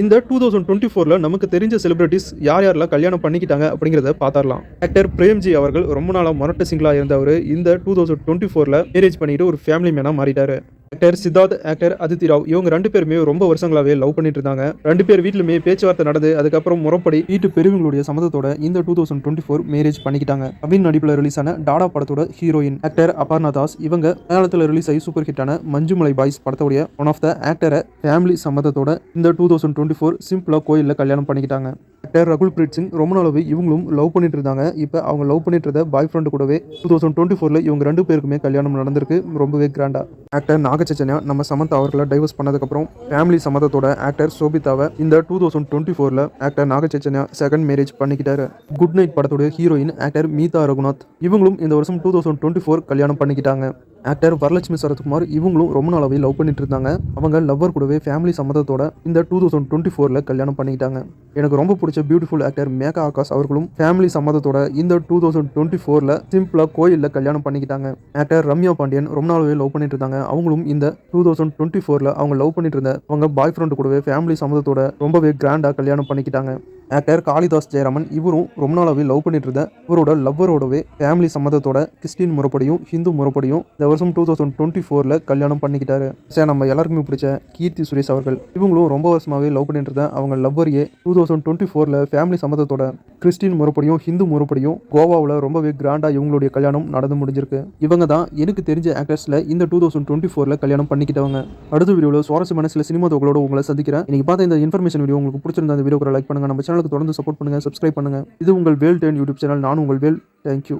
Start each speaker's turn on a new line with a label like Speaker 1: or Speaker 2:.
Speaker 1: இந்த two thousand twenty ஃபோரில் நமக்கு தெரிஞ்ச செலிபிரிட்டிஸ் யார் யாரெல்லாம் கல்யாணம் பண்ணிக்கிட்டாங்க அப்படிங்கிறத பார்த்தாரலாம். ஆக்டர் பிரேம்ஜி அவர்கள் ரொம்ப நாளாக மொரட்ட சிங்கிளாக இருந்தவர். இந்த டூ தௌசண்ட் டுவெண்ட்டி ஃபோரில் மேரேஜ் பண்ணிட்டு ஒரு ஃபேமிலி மேனாக மாறிட்டாரு. ஆக்டர் சித்தார்த் ஆக்டர் அதித்தி ராவ் இவங்க ரெண்டு பேருமே ரொம்ப வருஷங்களாவே லவ் பண்ணிட்டு இருந்தாங்க. ரெண்டு பேர் வீட்லுமே பேச்சுவார்த்தை நடந்து அதுக்கப்புறம் முறப்படி வீட்டு பெரியவங்களுடைய சம்மதத்தோட இந்த two thousand twenty four marriage பண்ணிக்கிட்டாங்க. அவின் நடிப்பில் ரிலீஸ் ஆன டாடா படத்தோட ஹீரோயின் ஆக்டர் அபர்ணா தாஸ் இவங்க மலையாளத்தில் ரிலீஸ் ஆகி சூப்பர் ஹிட்டான மஞ்சுமலை பாய்ஸ் படத்தோடைய ஒன் ஆஃப் த ஆக்டரை ஃபேமிலி சம்மதத்தோட இந்த டூ தௌசண்ட் டுவெண்ட்டி ஃபோர் சிம்பிளாக கோயிலில் கல்யாணம் பண்ணிக்கிட்டாங்க. ஆக்டர் ரகுல் பிரீத் சிங் ரொம்ப நாளாவே இவங்களும் லவ் பண்ணிட்டு இருந்தாங்க. இப்போ அவங்க லவ் பண்ணிட்டு இருந்த பாய் ஃப்ரெண்டு கூடவே டூ தௌசண்ட் டுவெண்ட்டி ஃபோரில் இவங்க ரெண்டு பேருக்குமே கல்யாணம் நடந்திருக்கு. ரொம்பவே கிராண்டா ஆக்டர் நாகச்சைத்தன்யா நம்ம சமந்தா அவர்களை டைவர்ஸ் பண்ணதுக்கப்புறம் ஃபேமிலி சம்மதத்தோட ஆக்டர் சோபிதாவை இந்த டூ தௌசண்ட் டுவெண்ட்டி ஃபோரில் ஆக்டர் நாகச்சைத்தன்யா செகண்ட் மேரேஜ் பண்ணிக்கிட்டாரு. குட் நைட் படத்தோட ஹீரோயின் ஆக்டர் மீதா ரகுநாத். இவங்களும் இந்த வருஷம் டூ தௌசண்ட் டுவெண்ட்டி ஃபோர் கல்யாணம் பண்ணிக்கிட்டாங்க. ஆக்டர் வரலட்சுமி சரத்குமார் இவங்களும் ரொம்ப நாளாவே லவ் பண்ணிட்டு இருந்தாங்க அவங்க லவ்வர் கூடவே ஃபேமிலி சம்மதத்தோட இந்த டூ தௌசண்ட் டுவெண்ட்டி ஃபோரில் கல்யாணம் பண்ணிக்கிட்டாங்க. எனக்கு ரொம்ப பிடிச்ச பியூட்டிஃபுல் ஆக்டர் மேகா ஆகாஷ் அவர்களும் ஃபேமிலி சம்மதத்தோட இந்த டூ தௌசண்ட் டுவெண்ட்டி ஃபோரில் சிம்பிளாக கோயிலில் கல்யாணம் பண்ணிக்கிட்டாங்க. ஆக்டர் ரம்யா பாண்டியன் ரொம்ப நாளாவே லவ் பண்ணிட்டு இருந்தாங்க அவங்களும் இந்த டூ தௌசண்ட் டுவெண்ட்டி ஃபோரில் அவங்க லவ் பண்ணிட்டு இருந்த அவங்க பாய் ஃப்ரெண்டு கூடவே ஃபேமிலி சம்மதத்தோட ரொம்பவே கிராண்டாக கல்யாணம் பண்ணிக்கிட்டாங்க. ஆக்டர் காளிதாஸ் ஜெயராமன். இவரும் ரொம்ப நாளாகவே லவ் பண்ணிட்டு இருந்த இவரோட லவ்வரோடவே ஃபேமிலி சம்மதத்தோட கிறிஸ்டின் முறைப்படியும் ஹிந்து முறைப்படியும் இந்த வருஷம் டூ தௌசண்ட் டுவெண்ட்டி ஃபோரில் கல்யாணம் பண்ணிக்கிட்டாரு. சார் நம்ம எல்லாருக்குமே பிடிச்ச கீர்த்தி சுரேஷ் அவர்கள். இவங்களும் ரொம்ப வருஷமாகவே லவ் பண்ணிட்டு இருந்த அவங்க லவ்வரையே டூ தௌசண்ட் டுவெண்ட்டி ஃபோரில் ஃபேமிலி சம்மதத்தோட கிறிஸ்டின் முறைப்படியும் ஹிந்து முறைப்படியும் கோவாவில் ரொம்பவே கிராண்டாக இவங்களுடைய கல்யாணம் நடந்து முடிஞ்சிருக்கு. இவங்க தான் எனக்கு தெரிஞ்ச ஆக்டர்ஸில் இந்த டூ தௌசண்ட் டுவெண்ட்டி ஃபோரில் கல்யாணம் பண்ணிக்கிட்டவங்க. அடுத்த வீடியோவில் சுவாரஸ்யமான சில சினிமா தொகுகளோட உங்களை சந்திக்கிறேன். இன்னைக்கு பார்த்த இந்த இன்ஃபர்மேஷன் வீடியோ உங்களுக்கு பிடிச்சிருந்த அந்த வீடியோக்கு லைக் பண்ணுங்க. நம்ம சேனலுக்கு தொடர்ந்து சப்போர்ட் பண்ணுங்க சப்ஸ்கிரைப் பண்ணுங்க. இது உங்கள் வேல் டென் யூடியூப் சேனல் நான் உங்கள் வேல். தேங்க்யூ